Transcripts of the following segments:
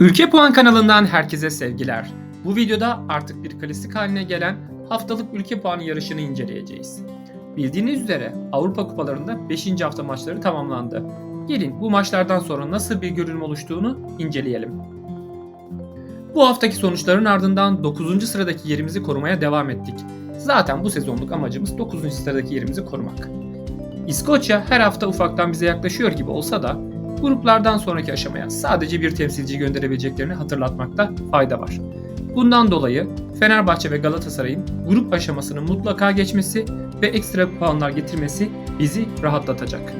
Ülke Puan kanalından herkese sevgiler. Bu videoda artık bir klasik haline gelen haftalık ülke puanı yarışını inceleyeceğiz. Bildiğiniz üzere Avrupa Kupalarında 5. hafta maçları tamamlandı. Gelin bu maçlardan sonra nasıl bir görünüm oluştuğunu inceleyelim. Bu haftaki sonuçların ardından 9. sıradaki yerimizi korumaya devam ettik. Zaten bu sezonluk amacımız 9. sıradaki yerimizi korumak. İskoçya her hafta ufaktan bize yaklaşıyor gibi olsa da gruplardan sonraki aşamaya sadece bir temsilci gönderebileceklerini hatırlatmakta fayda var. Bundan dolayı Fenerbahçe ve Galatasaray'ın grup aşamasını mutlaka geçmesi ve ekstra puanlar getirmesi bizi rahatlatacak.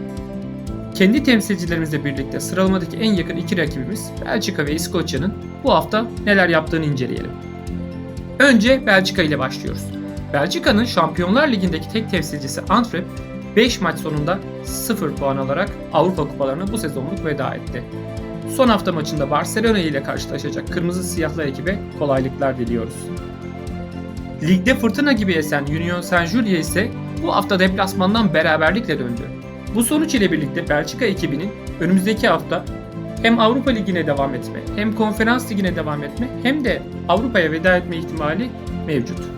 Kendi temsilcilerimizle birlikte sıralamadaki en yakın iki rakibimiz Belçika ve İskoçya'nın bu hafta neler yaptığını inceleyelim. Önce Belçika ile başlıyoruz. Belçika'nın Şampiyonlar Ligi'ndeki tek temsilcisi Antwerp 5 maç sonunda 0 puan alarak Avrupa Kupalarına bu sezonluk veda etti. Son hafta maçında Barcelona ile karşılaşacak kırmızı siyahlı ekibe kolaylıklar diliyoruz. Ligde fırtına gibi esen Union Saint-Gilloise ise bu hafta deplasmandan beraberlikle döndü. Bu sonuç ile birlikte Belçika ekibinin önümüzdeki hafta hem Avrupa Ligi'ne devam etme, hem Konferans Ligi'ne devam etme, hem de Avrupa'ya veda etme ihtimali mevcut.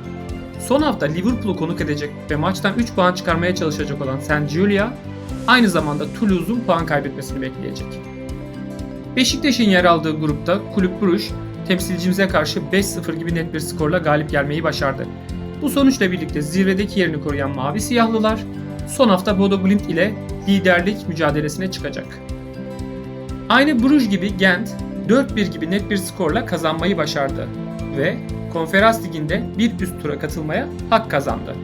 Son hafta Liverpool'u konuk edecek ve maçtan 3 puan çıkarmaya çalışacak olan St. Julia, aynı zamanda Toulouse'un puan kaybetmesini bekleyecek. Beşiktaş'ın yer aldığı grupta Kulüp Bruges temsilcimize karşı 5-0 gibi net bir skorla galip gelmeyi başardı. Bu sonuçla birlikte zirvedeki yerini koruyan Mavi Siyahlılar son hafta Bodo Glimt ile liderlik mücadelesine çıkacak. Aynı Bruges gibi Gent 4-1 gibi net bir skorla kazanmayı başardı ve Konferans Ligi'nde bir üst tura katılmaya hak kazandı.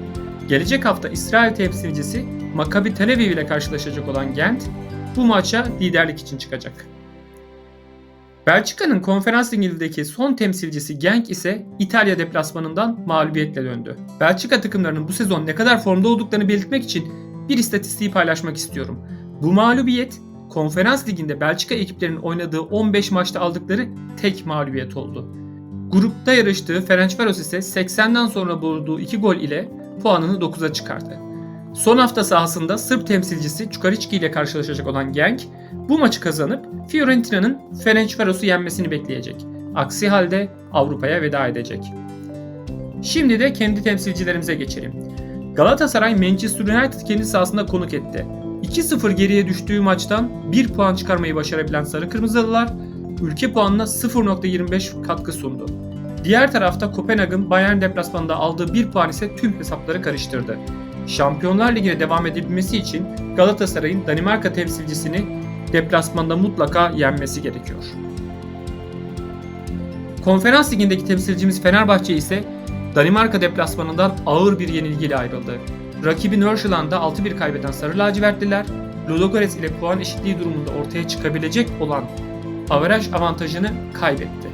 Gelecek hafta İsrail temsilcisi Maccabi Tel Aviv ile karşılaşacak olan Gent bu maça liderlik için çıkacak. Belçika'nın Konferans Ligi'ndeki son temsilcisi Genk ise İtalya deplasmanından mağlubiyetle döndü. Belçika takımlarının bu sezon ne kadar formda olduklarını belirtmek için bir istatistiği paylaşmak istiyorum. Bu mağlubiyet Konferans Ligi'nde Belçika ekiplerinin oynadığı 15 maçta aldıkları tek mağlubiyet oldu. Grupta yarıştığı Ferencvaros ise 80'den sonra bulduğu 2 gol ile puanını 9'a çıkardı. Son hafta sahasında Sırp temsilcisi Çukariçki ile karşılaşacak olan Genk, bu maçı kazanıp Fiorentina'nın Ferencvaros'u yenmesini bekleyecek. Aksi halde Avrupa'ya veda edecek. Şimdi de kendi temsilcilerimize geçelim. Galatasaray Manchester United kendi sahasında konuk etti. 2-0 geriye düştüğü maçtan 1 puan çıkarmayı başarabilen Sarı Kırmızılılar ülke puanına 0.25 katkı sundu. Diğer tarafta Kopenhag'ın Bayern deplasmanında aldığı 1 puan ise tüm hesapları karıştırdı. Şampiyonlar Ligi'ne devam edebilmesi için Galatasaray'ın Danimarka temsilcisini deplasmanda mutlaka yenmesi gerekiyor. Konferans Ligi'ndeki temsilcimiz Fenerbahçe ise Danimarka deplasmanından ağır bir yenilgiyle ayrıldı. Rakibi Nordsjælland'da 6-1 kaybeden Sarı Lacivertliler, Ludogorets ile puan eşitliği durumunda ortaya çıkabilecek olan averaj avantajını kaybetti.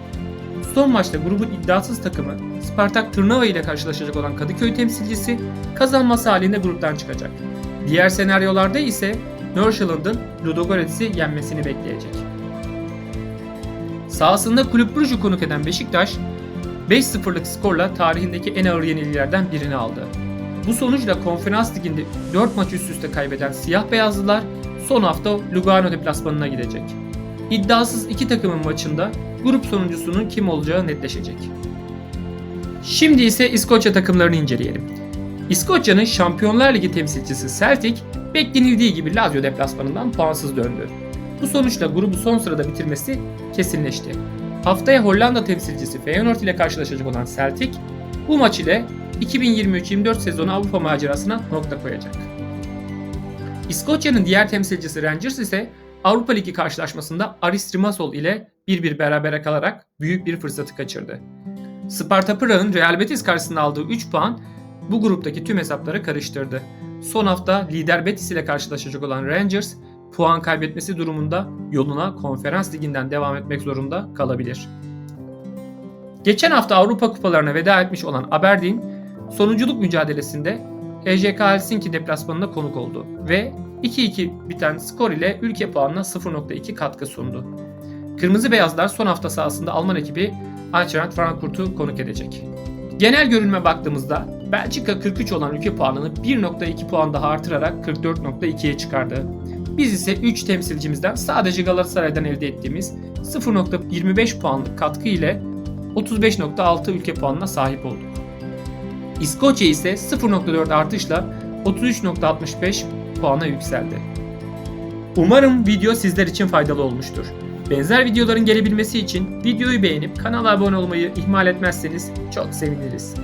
Son maçta grubun iddiasız takımı Spartak Tırnava ile karşılaşacak olan Kadıköy temsilcisi kazanması halinde gruptan çıkacak. Diğer senaryolarda ise Nordsjælland'ın Ludogorets'i yenmesini bekleyecek. Sahasında Kulüp Brugge'u konuk eden Beşiktaş 5-0'lık skorla tarihindeki en ağır yenilgilerden birini aldı. Bu sonuçla Konferans Ligi'nde 4 maç üst üste kaybeden Siyah Beyazlılar son hafta Lugano deplasmanına gidecek. İddiasız iki takımın maçında grup sonuncusunun kim olacağı netleşecek. Şimdi ise İskoçya takımlarını inceleyelim. İskoçya'nın Şampiyonlar Ligi temsilcisi Celtic beklenildiği gibi Lazio deplasmanından puansız döndü. Bu sonuçla grubu son sırada bitirmesi kesinleşti. Haftaya Hollanda temsilcisi Feyenoord ile karşılaşacak olan Celtic bu maç ile 2023-24 sezonu Avrupa macerasına nokta koyacak. İskoçya'nın diğer temsilcisi Rangers ise Avrupa Ligi karşılaşmasında Aris Limassol ile 1-1 berabere kalarak büyük bir fırsatı kaçırdı. Sparta Prag'ın Real Betis karşısında aldığı 3 puan bu gruptaki tüm hesapları karıştırdı. Son hafta lider Betis ile karşılaşacak olan Rangers puan kaybetmesi durumunda yoluna Konferans Ligi'nden devam etmek zorunda kalabilir. Geçen hafta Avrupa Kupalarına veda etmiş olan Aberdeen sonunculuk mücadelesinde EJK Helsinki deplasmanında konuk oldu ve 2-2 biten skor ile ülke puanına 0.2 katkı sundu. Kırmızı Beyazlar son hafta sahasında Alman ekibi Eintracht Frankfurt'u konuk edecek. Genel görünme baktığımızda Belçika 43 olan ülke puanını 1.2 puan daha artırarak 44.2'ye çıkardı. Biz ise 3 temsilcimizden sadece Galatasaray'dan elde ettiğimiz 0.25 puanlık katkı ile 35.6 ülke puanına sahip olduk. İskoçya ise 0.4 artışla 33.65 puana yükseldi. Umarım video sizler için faydalı olmuştur. Benzer videoların gelebilmesi için videoyu beğenip kanala abone olmayı ihmal etmezseniz çok seviniriz.